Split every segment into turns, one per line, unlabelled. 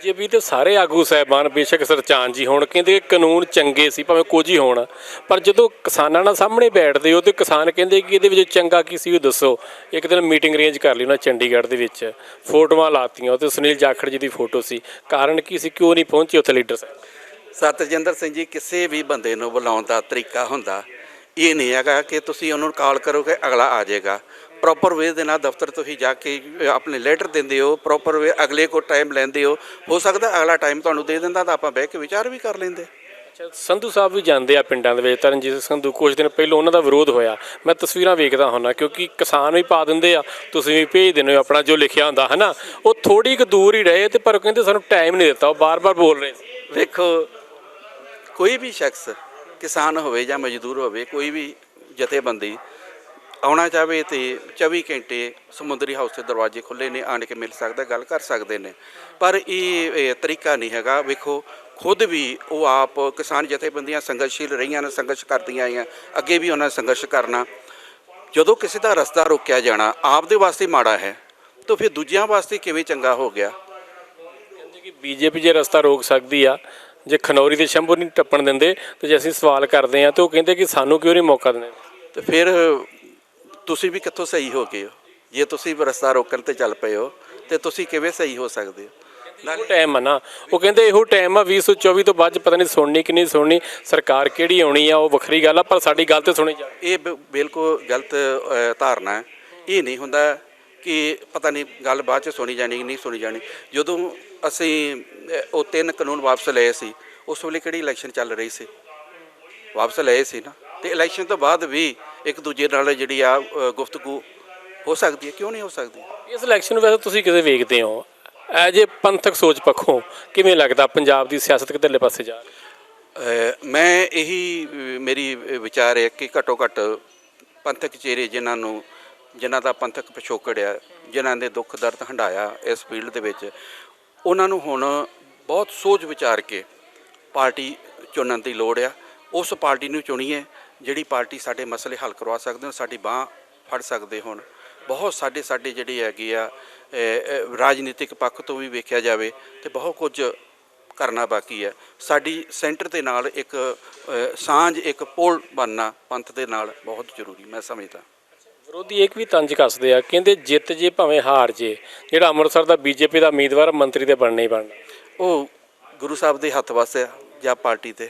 ਜੇ ਵੀ ਤੇ ਸਾਰੇ ਆਗੂ ਸਾਹਿਬਾਨ ਬੇਸ਼ੱਕ ਸਰਚਾਨ ਜੀ ਹੋਣ, ਕਹਿੰਦੇ ਕਾਨੂੰਨ ਚੰਗੇ ਸੀ, ਭਾਵੇਂ ਕੁਝ ਹੀ ਹੋਣ। ਪਰ ਜਦੋਂ ਕਿਸਾਨਾਂ ਨਾਲ ਸਾਹਮਣੇ ਬੈਠਦੇ ਹੋ ਤੇ ਕਿਸਾਨ ਕਹਿੰਦੇ ਕਿ ਇਹਦੇ ਵਿੱਚ ਚੰਗਾ ਕੀ ਸੀ, ਉਹ ਦੱਸੋ। ਇੱਕ ਦਿਨ ਮੀਟਿੰਗ ਅਰੇਂਜ ਕਰ ਲਈ ਉਹਨਾਂ ਚੰਡੀਗੜ੍ਹ ਦੇ ਵਿੱਚ। ਫੋਟੋਆਂ ਲਾਤੀਆਂ ਤੇ ਸੁਨੀਲ ਜਾਖੜ ਜੀ ਦੀ ਫੋਟੋ ਸੀ। ਕਾਰਨ ਕੀ ਸੀ, ਕਿਉਂ ਨਹੀਂ ਪਹੁੰਚੇ ਉੱਥੇ ਲੀਡਰ ਸਾਹਿਬ?
ਸਤਜਿੰਦਰ ਸਿੰਘ ਜੀ, ਕਿਸੇ ਵੀ ਬੰਦੇ ਨੂੰ ਬੁਲਾਉਣ ਦਾ ਤਰੀਕਾ ਹੁੰਦਾ ਇਹ ਨਹੀਂ ਹੈਗਾ ਕਿ ਤੁਸੀਂ ਉਹਨੂੰ ਕਾਲ ਕਰੋਗੇ ਅਗਲਾ ਆ ਜਾਏਗਾ। ਪ੍ਰੋਪਰ ਵੇ ਦੇ ਨਾਲ ਦਫ਼ਤਰ ਤੁਸੀਂ ਜਾ ਕੇ ਆਪਣੇ ਲੈਟਰ ਦਿੰਦੇ ਹੋ ਪ੍ਰੋਪਰ ਵੇ ਅਗਲੇ ਕੋ ਟਾਈਮ ਲੈਂਦੇ ਹੋ। ਹੋ ਸਕਦਾ ਅਗਲਾ ਟਾਈਮ ਤੁਹਾਨੂੰ ਦੇ ਦਿੰਦਾ ਤਾਂ ਆਪਾਂ ਬਹਿ ਕੇ ਵਿਚਾਰ ਵੀ ਕਰ ਲੈਂਦੇ।
ਸੰਧੂ ਸਾਹਿਬ ਵੀ ਜਾਂਦੇ ਆ ਪਿੰਡਾਂ ਦੇ ਵਿੱਚ ਤਰਨਜੀਤ ਸੰਧੂ ਕੁਝ ਦਿਨ ਪਹਿਲਾਂ ਉਹਨਾਂ ਦਾ ਵਿਰੋਧ ਹੋਇਆ। ਮੈਂ ਤਸਵੀਰਾਂ ਵੇਖਦਾ ਹੁੰਨਾ ਕਿਉਂਕਿ ਕਿਸਾਨ ਵੀ ਪਾ ਦਿੰਦੇ ਆ ਤੁਸੀਂ ਵੀ ਭੇਜ ਦਿੰਦੇ ਹੋ ਆਪਣਾ ਜੋ ਲਿਖਿਆ ਹੁੰਦਾ ਹਨਾ? ਉਹ ਥੋੜੀ ਕੁ ਦੂਰ ਹੀ ਰਹੇ ਤੇ ਪਰ ਕਹਿੰਦੇ ਸਾਨੂੰ ਟਾਈਮ ਨਹੀਂ ਦਿੱਤਾ ਉਹ ਬਾਰ-ਬਾਰ ਬੋਲ ਰਹੇ ਸੀ।
ਵੇਖੋ ਕੋਈ ਵੀ ਸ਼ਖਸ ਕਿਸਾਨ ਹੋਵੇ ਜਾਂ ਮਜ਼ਦੂਰ ਹੋਵੇ, ਕੋਈ ਵੀ ਜਥੇਬੰਦੀ ਆਉਣਾ ਚਾਹਵੇ ਤੇ 24 ਘੰਟੇ ਸਮੁੰਦਰੀ ਹਾਊਸ ਦੇ ਦਰਵਾਜ਼ੇ ਖੁੱਲੇ ਨੇ, ਆਣ ਕੇ ਮਿਲ ਸਕਦਾ, ਗੱਲ ਕਰ ਸਕਦੇ ਨੇ। ਪਰ ਇਹ ਤਰੀਕਾ ਨਹੀਂ ਹੈਗਾ। ਵੇਖੋ, ਖੁਦ ਵੀ ਉਹ ਆਪ ਕਿਸਾਨ ਜਥੇਬੰਦੀਆਂ ਸੰਘਰਸ਼ੀਲ ਰਹੀਆਂ ਨੇ, ਸੰਘਰਸ਼ ਕਰਦੀਆਂ ਆਈਆਂ, ਅੱਗੇ ਵੀ ਉਹਨਾਂ ਸੰਘਰਸ਼ ਕਰਨਾ। ਜਦੋਂ ਕਿਸੇ ਦਾ ਰਸਤਾ ਰੋਕਿਆ ਜਾਣਾ, ਆਪ ਦੇ ਵਾਸਤੇ ਮਾੜਾ ਹੈ, ਤਾਂ ਫਿਰ ਦੂਜਿਆਂ ਵਾਸਤੇ ਕਿਵੇਂ ਚੰਗਾ ਹੋ ਗਿਆ?
ਕਹਿੰਦੇ ਕਿ ਬੀਜੇਪੀ ਜੇ ਰਸਤਾ ਰੋਕ ਸਕਦੀ ਆ ਜੇ ਖਨੌਰੀ ਤੇ ਸ਼ੰਭੂ ਨਹੀਂ ਟੱਪਣ ਦਿੰਦੇ ਤੇ ਜੇ ਅਸੀਂ ਸਵਾਲ ਕਰਦੇ ਆ ਤੇ ਉਹ ਕਹਿੰਦੇ ਕਿ ਸਾਨੂੰ ਕਿਉਂ ਨਹੀਂ ਮੌਕਾ ਦਿੰਦੇ
ਤੇ ਫਿਰ ਤੁਸੀਂ ਵੀ ਕਿੱਥੋਂ ਸਹੀ ਹੋ ਗਏ ਹੋ? ਜੇ ਤੁਸੀਂ ਰਸਤਾ ਰੋਕਣ ਤੇ ਚੱਲ ਪਏ ਹੋ ਤੇ ਤੁਸੀਂ ਕਿਵੇਂ ਸਹੀ ਹੋ ਸਕਦੇ ਹੋ?
ਇਹੋ ਟਾਈਮ ਆ ਨਾ। ਉਹ ਕਹਿੰਦੇ ਇਹੋ ਟਾਈਮ ਆ 2024 ਤੋਂ ਬਾਅਦ ਪਤਾ ਨਹੀਂ ਸੁਣਨੀ ਕਿ ਨਹੀਂ ਸੁਣਨੀ ਸਰਕਾਰ ਕਿਹੜੀ ਆਉਣੀ ਆ ਉਹ ਵੱਖਰੀ ਗੱਲ ਆ ਪਰ ਸਾਡੀ ਗੱਲ ਤੇ ਸੁਣੀ ਜਾਵੇ
ਇਹ ਬਿਲਕੁਲ ਗਲਤ ਧਾਰਨਾ ਹੈ। ਇਹ ਨਹੀਂ ਹੁੰਦਾ ਕਿ ਪਤਾ ਨਹੀਂ ਗੱਲ ਬਾਅਦ ਚ ਸੁਣੀ ਜਾਣੀ ਕਿ ਨਹੀਂ ਸੁਣੀ ਜਾਣੀ। ਜਦੋਂ ਅਸੀਂ ਉਹ ਤਿੰਨ ਕਾਨੂੰਨ ਵਾਪਸ ਲਏ ਸੀ ਉਸ ਵੇਲੇ ਕਿਹੜੀ ਇਲੈਕਸ਼ਨ ਚੱਲ ਰਹੀ ਸੀ? ਵਾਪਸ ਲਏ ਸੀ ਨਾ। ਤੇ ਇਲੈਕਸ਼ਨ ਤੋਂ ਬਾਅਦ ਵੀ ਇੱਕ ਦੂਜੇ ਨਾਲ ਜਿਹੜੀ ਆ ਅ, ਗੁਫ਼ਤਗੂ ਹੋ ਸਕਦੀ ਹੈ ਕਿਉਂ ਨਹੀਂ ਹੋ ਸਕਦੀ?
ਇਸ ਇਲੈਕਸ਼ਨ ਨੂੰ ਵੈਸੇ ਤੁਸੀਂ ਕਿਤੇ ਵੇਖਦੇ ਹੋ? ਐਜ ਏ ਪੰਥਕ ਸੋਚ ਪੱਖੋਂ ਕਿਵੇਂ ਲੱਗਦਾ ਪੰਜਾਬ ਦੀ ਸਿਆਸਤ ਕਿੱਧਰਲੇ ਪਾਸੇ ਜਾ ਰਹੀ ਹੈ?
ਅ, ਮੈਂ ਇਹੀ ਅ, ਮੇਰੀ ਅ, ਵਿਚਾਰ ਹੈ ਕਿ ਘੱਟੋ ਘੱਟ ਪੰਥਕ ਚਿਹਰੇ ਜਿਨ੍ਹਾਂ ਨੂੰ ਜਿਨ੍ਹਾਂ ਦਾ ਪੰਥਕ ਪਿਛੋਕੜ ਆ, ਜਿਨ੍ਹਾਂ ਨੇ ਦੁੱਖ ਦਰਦ ਹੰਡਾਇਆ ਇਸ ਫੀਲਡ ਦੇ ਵਿੱਚ, ਉਹਨਾਂ ਨੂੰ ਹੁਣ ਬਹੁਤ ਸੋਚ ਵਿਚਾਰ ਕੇ ਪਾਰਟੀ ਚੁਣਨ ਦੀ ਲੋੜ ਆ। ਉਸ ਪਾਰਟੀ ਨੂੰ ਚੁਣੀਏ, ਜਿਹੜੀ ਪਾਰਟੀ ਸਾਡੇ ਮਸਲੇ ਹੱਲ ਕਰਵਾ ਸਕਦੇ ਹੋ ਸਾਡੀ ਬਾਹ ਫੜ ਸਕਦੇ ਹੋਣ। ਬਹੁਤ ਸਾਡੇ ਸਾਡੇ ਜਿਹੜੇ ਹੈਗੇ ਆ ਰਾਜਨੀਤਿਕ ਪੱਖ ਤੋਂ ਵੀ ਵੇਖਿਆ ਜਾਵੇ, ਤੇ ਬਹੁਤ ਕੁਝ ਕਰਨਾ ਬਾਕੀ ਹੈ ਸਾਡੀ ਸੈਂਟਰ ਦੇ ਨਾਲ ਇੱਕ ਸਾਂਝ, ਇੱਕ ਪੁਲ ਬਣਨਾ ਪੰਥ ਦੇ ਨਾਲ ਬਹੁਤ ਜ਼ਰੂਰੀ, ਮੈਂ ਸਮਝਦਾ।
ਵਿਰੋਧੀ ਇੱਕ ਵੀ ਤੰਜ ਕੱਸਦੇ ਆ ਕਹਿੰਦੇ ਜਿੱਤ ਜੇ ਭਾਵੇਂ ਹਾਰ ਜੇ ਜਿਹੜਾ ਅੰਮ੍ਰਿਤਸਰ ਦਾ ਬੀਜੇਪੀ ਦਾ ਉਮੀਦਵਾਰ ਮੰਤਰੀ ਤੇ ਬਣਨਾ ਹੀ ਬਣਨਾ।
ਉਹ ਗੁਰੂ ਸਾਹਿਬ ਦੇ ਹੱਥ ਵਸ ਆ ਜਾਂ ਪਾਰਟੀ ਤੇ।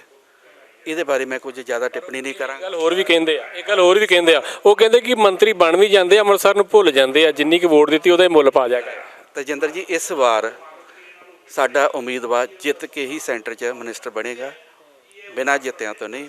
ਇਹਦੇ ਬਾਰੇ ਮੈਂ ਕੁਝ ਜ਼ਿਆਦਾ ਟਿੱਪਣੀ ਨਹੀਂ ਕਰਾਂਗਾ।
ਗੱਲ ਹੋਰ ਵੀ ਕਹਿੰਦੇ ਆ ਇੱਕ ਗੱਲ ਹੋਰ ਵੀ ਕਹਿੰਦੇ ਆ ਉਹ ਕਹਿੰਦੇ ਕਿ ਮੰਤਰੀ ਬਣ ਵੀ ਜਾਂਦੇ ਆ, ਅੰਮ੍ਰਿਤਸਰ ਨੂੰ ਭੁੱਲ ਜਾਂਦੇ ਆ ਜਿੰਨੀ ਕਿ ਵੋਟ ਦਿੱਤੀ ਉਹਦਾ ਹੀ ਮੁੱਲ ਪਾ ਜਾਏਗਾ।
ਤਜਿੰਦਰ ਜੀ ਇਸ ਵਾਰ ਸਾਡਾ ਉਮੀਦਵਾਰ ਜਿੱਤ ਕੇ ਹੀ ਸੈਂਟਰ 'ਚ ਮਿਨਿਸਟਰ ਬਣੇਗਾ ਬਿਨਾਂ ਜਿੱਤਿਆਂ ਤੋਂ ਨਹੀਂ।